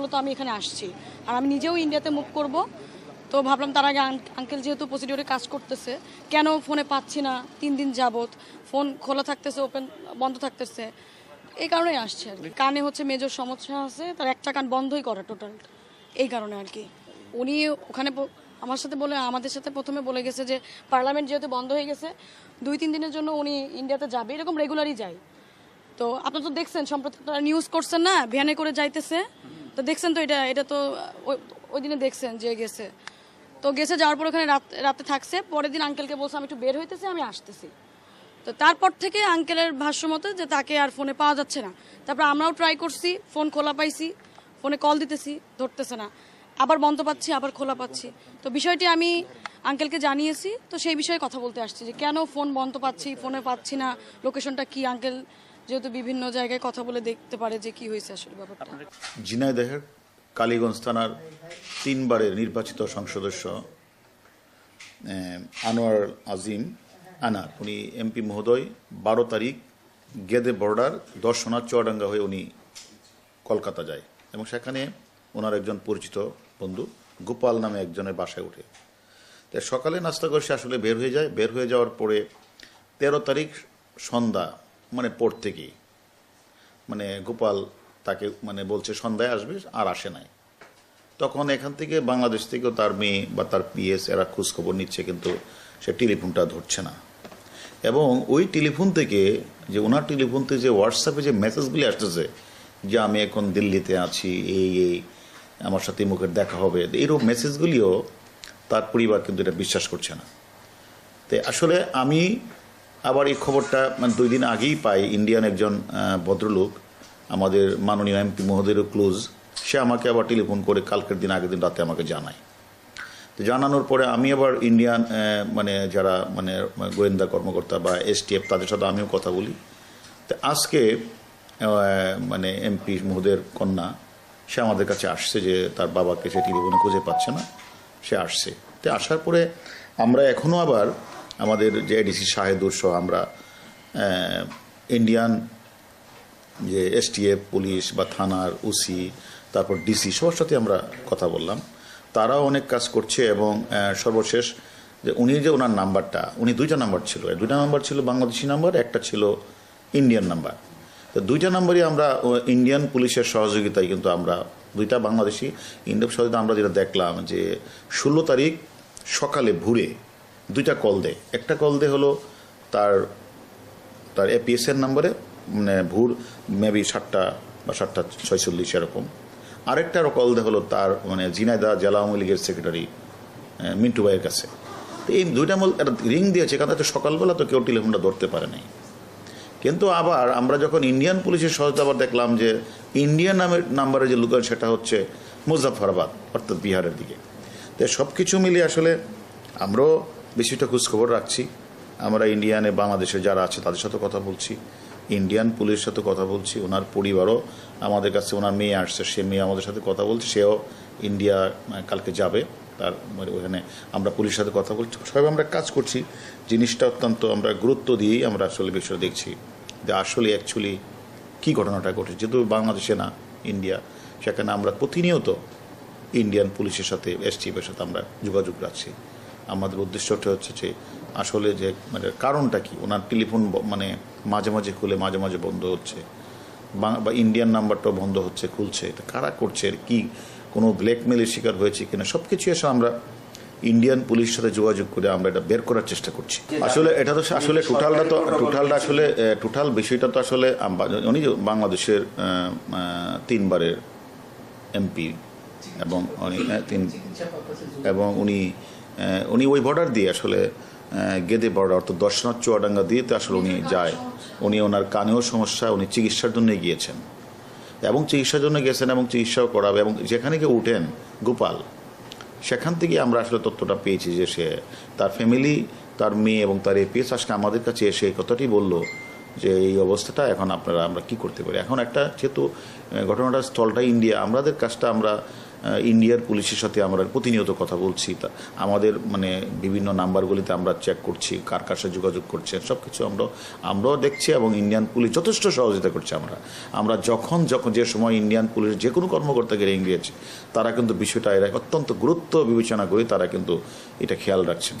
বলে তো আমি এখানে আসছি। আর আমি নিজেও ইন্ডিয়াতে মুভ করব। তো ভাবলাম তার আগে আঙ্কেল যেহেতু প্রসিডিওরে কাজ করতেছে, কেন ফোনে পাচ্ছি না? তিন দিন যাবত ফোন খোলা থাকতেছে ওপেন বন্ধ থাকতেছে। এই কারণেই আসছে আর কানে হচ্ছে মেজর সমস্যা আছে, তার একটা কান বন্ধই করা টোটাল এই কারণে আর কি। উনি ওখানে আমার সাথে বলে, আমাদের সাথে প্রথমে বলে গেছে যে পার্লামেন্ট যেহেতু বন্ধ হয়ে গেছে, দুই, তিন দিনের জন্য উনি ইন্ডিয়াতে যাবে, এরকম রেগুলারই যায়। তো আপনারা তো দেখছেন, সম্প্রতি নিউজ করছেন না, ভ্যানে করে যাইতেছে। তো দেখছেন তো এটা এটা তো, ওই- দিনে দেখছেন যে গেছে। তো গেছে যাওয়ার পর ওখানে রাতে থাকছে। পরের দিন আঙ্কেলকে বলছে, আমি একটু বের হইতেছি, আমি আসতেছি। তো তারপর থেকে আঙ্কেলের ভাষ্য মতো যে তাকে আর ফোনে পাওয়া যাচ্ছে না। তারপর আমরাও ট্রাই করছি ফোন খোলা পাইছি ফোনে কল দিতেছি, ধরতেছে না। আবার বন্ধ পাচ্ছি, আবার খোলা পাচ্ছি। তো বিষয়টি আমি আঙ্কেলকে জানিয়েছি। তো সেই বিষয়ে কথা বলতে আসছি যে কেন ফোন বন্ধ পাচ্ছি ফোনে পাচ্ছি না লোকেশনটা কি আঙ্কেল যেহেতু বিভিন্ন জায়গায় কথা বলে দেখতে পারে যে কি হয়েছে আসলে ব্যাপারটা। ঝিনাইদহের কালীগঞ্জ থানার তিনবারের নির্বাচিত সংসদ সদস্য আহ, আনোয়ার আজিম আনার। উনি এমপি মহোদয় বারো তারিখ গেদে বর্ডার দর্শনা চুয়াডাঙ্গা হয়ে উনি কলকাতা যায় এবং সেখানে ওনার একজন পরিচিত বন্ধু গোপাল নামে একজনের বাসায় ওঠে। তো সকালে নাস্তা করে সে আসলে বের হয়ে যায়। বের হয়ে যাওয়ার পরে তেরো তারিখ সন্ধ্যা মানে পর থেকেই মানে গোপাল তাকে মানে বলছে, সন্ধ্যায় আসবে, আর আসে নাই। তখন এখান থেকে বাংলাদেশ থেকেও তার মেয়ে বা তার পিএস, এরা খোঁজখবর নিচ্ছে, কিন্তু সে টেলিফোনটা ধরছে না। এবং ওই টেলিফোন থেকে যে, ওনার টেলিফোন থেকে যে হোয়াটসঅ্যাপে যে মেসেজগুলি আসতেছে, যে, আমি এখন দিল্লিতে আছি, এই এই, আমার সাথে মুখের দেখা হবে এইরকম মেসেজগুলিও তার পরিবার কিন্তু এটা বিশ্বাস করছে না। তো আসলে আমি আবার এই খবরটা মানে দুই দিন আগেই পাই ইন্ডিয়ান একজন ভদ্রলোক, আমাদের মাননীয় এমপি মহোদয়ের ক্লোজ সে আমাকে আবার টেলিফোন করে কালকের দিন, আগের দিন রাতে আমাকে জানায়। তো জানানোর পরে আমি আবার ইন্ডিয়ান মানে যারা মানে গোয়েন্দা কর্মকর্তা বা এসটিএফ তাদের সাথে আমিও কথা বলি। তো আজকে মানে এমপি মহোদয়ের কন্যা, সে আমাদের কাছে আসছে যে তার বাবাকে সে টেলিফোনে খুঁজে পাচ্ছে না, সে আসছে। তো আসার পরে আমরা এখনও আবার আমাদের যে এডিসি শাহেদুর সহ আমরা ইন্ডিয়ান যে এসটিএফ পুলিশ বা থানার ওসি, তারপর ডিসি সবার সাথে আমরা কথা বললাম। তারাও অনেক কাজ করছে এবং সর্বশেষ যে উনি যে ওনার নাম্বারটা, উনি দুইটা নাম্বার ছিল। দুইটা নাম্বার ছিল বাংলাদেশি নাম্বার, একটা ছিল ইন্ডিয়ান নাম্বার। তো দুইটা নাম্বারই আমরা ইন্ডিয়ান পুলিশের সহযোগিতায় কিন্তু আমরা, দুইটা বাংলাদেশি ইন্ডিয়ান সহযোগিতা আমরা যেটা দেখলাম যে ষোলো তারিখ সকালে ভোরে দুইটা কল দেয়। একটা কল দেয় হলো তার তার এপিএস এর নাম্বারে মানে ভোর মেবি সাতটা বা সাতটা ছয়চল্লিশ এরকম। আরেকটার কল দেওয়া হলো তার মানে ঝিনাইদা জেলা আওয়ামী লীগের সেক্রেটারি মিন্টু ভাইয়ের কাছে। তো এই দুইটা মূল একটা রিং দিয়েছে কারণ তো সকালবেলা তো কেউ টেলিফোনটা ধরতে পারে নাই। কিন্তু আবার আমরা যখন ইন্ডিয়ান পুলিশের সহায়তা আবার দেখলাম যে ইন্ডিয়ান নামের নাম্বারে যে লোকাল সেটা হচ্ছে মুজাফরাবাদ অর্থাৎ বিহারের দিকে। তো সব কিছু মিলিয়ে আসলে আমরাও বেশিটা খোঁজখবর রাখছি। আমরা ইন্ডিয়ানে বাংলাদেশে যারা আছে, তাদের সাথে কথা বলছি। ইন্ডিয়ান পুলিশের সাথে কথা বলছি। ওনার পরিবারও আমাদের কাছে, ওনার মেয়ে আসছে, সে মেয়ে আমাদের সাথে কথা বলছে। সেও ইন্ডিয়া কালকে যাবে। তার মানে ওখানে আমরা পুলিশের সাথে কথা বলছি। সবাই আমরা কাজ করছি। জিনিসটা অত্যন্ত আমরা গুরুত্ব দিয়েই আমরা আসলে বিষয়টা দেখছি যে আসলে অ্যাকচুয়ালি কী ঘটনাটা ঘটেছে। যেহেতু বাংলাদেশে না ইন্ডিয়া সেখানে আমরা প্রতিনিয়ত ইন্ডিয়ান পুলিশের সাথে এসটিএফের সাথে আমরা যোগাযোগ রাখছি। আমাদের উদ্দেশ্যটা হচ্ছে যে আসলে যে মানে কারণটা কি? ওনার টেলিফোন মানে মাঝে মাঝে খুলে মাঝে মাঝে বন্ধ হচ্ছে। বাং- ইন্ডিয়ান নাম্বারটাও বন্ধ হচ্ছে, খুলছে। এটা কারা করছে? আর কি কোনো ব্ল্যাকমেলের শিকার হয়েছে কিনা? সব কিছু এসে আমরা ইন্ডিয়ান পুলিশের সাথে যোগাযোগ করে আমরা এটা বের করার চেষ্টা করছি। আসলে এটা তো আসলে টোটালটা তো টোটালটা আসলে টোটাল বিষয়টা তো আসলে উনি বাংলাদেশের তিনবারের এমপি এবং উনি তিন, এবং উনি উনি ওই বর্ডার দিয়ে আসলে গেদে বর্ডার অর্থাৎ দর্শনাথ চুয়াডাঙ্গা দিয়ে তো আসলে উনি যায়। উনি ওনার কানেও সমস্যা উনি চিকিৎসার জন্য গিয়েছেন। এবং চিকিৎসার জন্য গেছেন এবং চিকিৎসাও করাবে এবং যেখানে গিয়ে উঠেন গোপাল সেখান থেকে আমরা আসলে তথ্যটা পেয়েছি যে সে তার ফ্যামিলি তার মেয়ে এবং তার এপিএস আজকে আমাদের কাছে এসে এই কথাটি বলল যে এই অবস্থাটা এখন আপনারা আমরা কি করতে পারি? এখন একটা যেহেতু আহ, ঘটনাটার স্থলটা ইন্ডিয়া আমাদের কাজটা আমরা ইন্ডিয়ার পুলিশের সাথে আমরা প্রতিনিয়ত কথা বলছি, তা আমাদের মানে বিভিন্ন নাম্বারগুলিতে আমরা চেক করছি, কার কার সাথে যোগাযোগ করছে সব কিছু আমরা আমরাও দেখছি এবং ইন্ডিয়ান পুলিশ যথেষ্ট সহযোগিতা করছে আমরা। আমরা যখন যখন যে সময় ইন্ডিয়ান পুলিশ যে কোনো কর্মকর্তাকে রেঙ্গে গিয়েছে তারা কিন্তু বিষয়টা এরা অত্যন্ত গুরুত্ব বিবেচনা করে তারা কিন্তু এটা খেয়াল রাখছেন।